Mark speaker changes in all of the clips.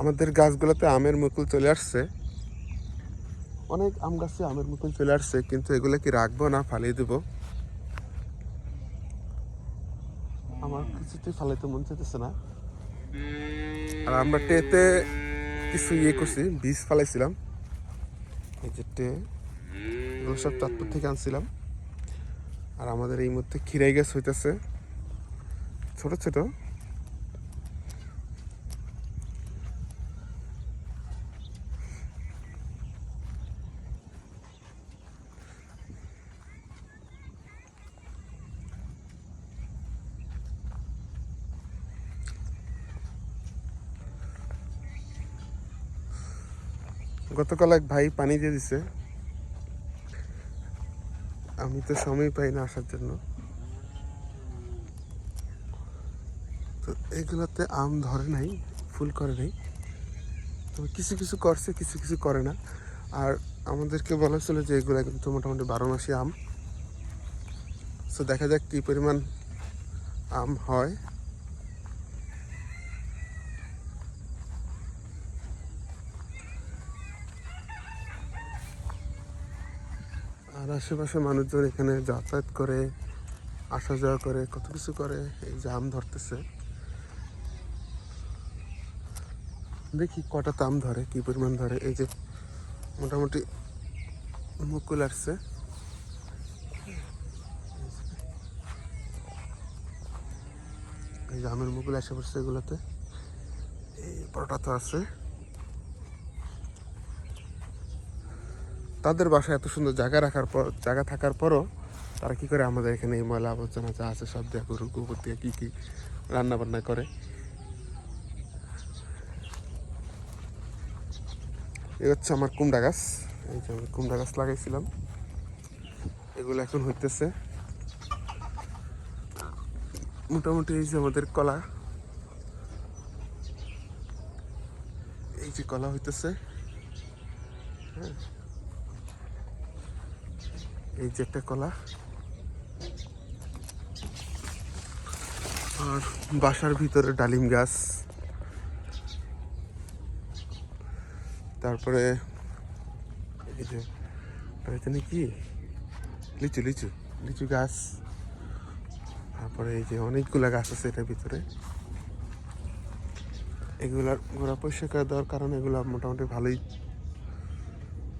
Speaker 1: আমাদের গাছগুলোতে আমের মুকুল চলে আসছে। অনেক আম গাছে আমের মুকুল চলে আসছে, কিন্তু এগুলো কি রাখব না ফালিয়ে দেবো? আমার কিছুতেই ফালাইতে মন চাইতেছে না। আর আমরা টেতে কিছু ইয়ে করছি, বীজ ফালাইছিলাম। এই যে টে, এগুলো সব চাঁদপুর থেকে আনছিলাম। আর আমাদের এই মধ্যে খিরাই গাছ হইতেছে। ছোট ছোট। গতকাল এক ভাই পানি দিয়ে দিছে। আমি তো সময় পাই না আসার জন্য। তো এগুলোতে আম ধরে নাই, ফুল করে নাই। তবে কিছু কিছু করছে, কিছু কিছু করে না। আর আমাদেরকে বলা ছিল যে এগুলো কিন্তু মোটামুটি বারো মাসি আম। তো দেখা যাক কী পরিমাণ আম হয়। আর আশেপাশে মানুষজন এখানে যাতায়াত করে, আসা যাওয়া করে, কত কিছু করে, এই আম ধরতেছে। দেখি কটা তাম ধরে, কি পরিমাণ ধরে। এই যে মোটামুটি মুকুল আসছে। এই যে আমের মুকুল এসে পড়ছে এগুলোতে। এই বড়টা তো আছে। তাদের বাসায় এত সুন্দর জায়গা রাখার পর, জায়গা থাকার পরও তারা কি করে আমাদের এখানে এই ময়লা আবর্জনা যা আছে সব দেয়া গরুর গোবর দিয়ে কী কী রান্না বান্না করে? এই হচ্ছে আমার কুমড়া গাছ। এই যে আমি কুমড়া গাছ লাগাইছিলাম। এগুলো এখন হইতেছে। মোটামুটি এই যে আমাদের কলা। এই যে কলা হইতেছে। হ্যাঁ। এই যে একটা কলা। আর বাসার ভিতরে ডালিম গাছ। তারপরে এই যে এখানে কি লিচু লিচু লিচু গাছ। তারপরে এই যে অনেকগুলা গাছ আছে এটার ভিতরে। এগুলার গোড়া পরিষ্কার করে দেওয়ার কারণে এগুলো মোটামুটি ভালোই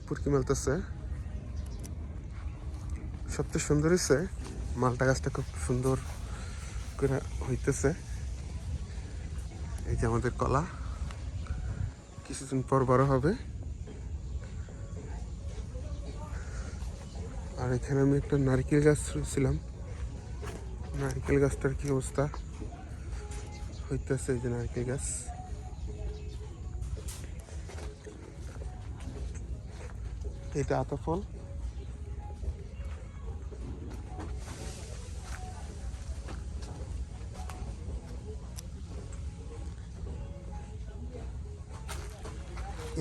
Speaker 1: পুরকি মেলতেছে সবচেয়ে সুন্দর হচ্ছে মালটা গাছটা খুব সুন্দর করে হইতেছে। এই যে আমাদের কলা, কিছুদিন পর বড় হবে। আর এখানে আমি একটা নারকেল গাছ ছিলাম। নারকেল গাছটার কি অবস্থা? হইতেছে এই যে নারকেল গাছ। এটা আতা ফল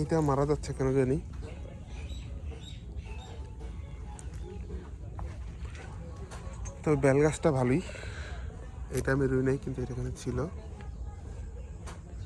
Speaker 1: এটা মারা যাচ্ছে কেন জানি? তবে বেল গাছটা ভালোই। এটা আমি রুই নাই, কিন্তু এটা এখানে ছিল।